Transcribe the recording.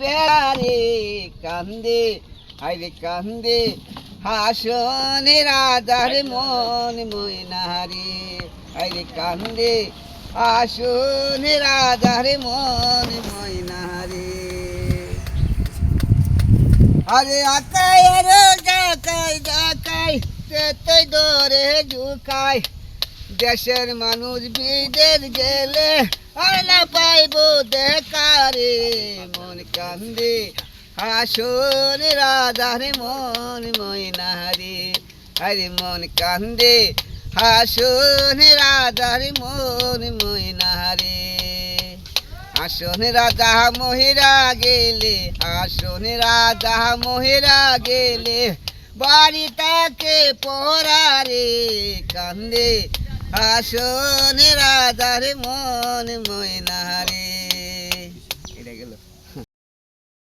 বেড়ারে কান্দে আইরে কান্দে, হাসনে রাজার মন ময়নারে আইরে কান্দে, হাসনে রাজার মন ময়নারে আরে আকাই রে জাকাই জাকাই, তেতই দরে ঝুকাই। দেশের মানুষ বিদেশ গেলে আর না পাইব মন কান্দে। আসন রাধার মন ময়নারে আরে মন কান্দে। হাসন রাধার মন ময়নারে আসন রাজা মহিরা গেলে আসন রাজা মহিরা গেলে বাড়িটাকে পড়ারে কান্দে। আসন রাজার মন ময়নারে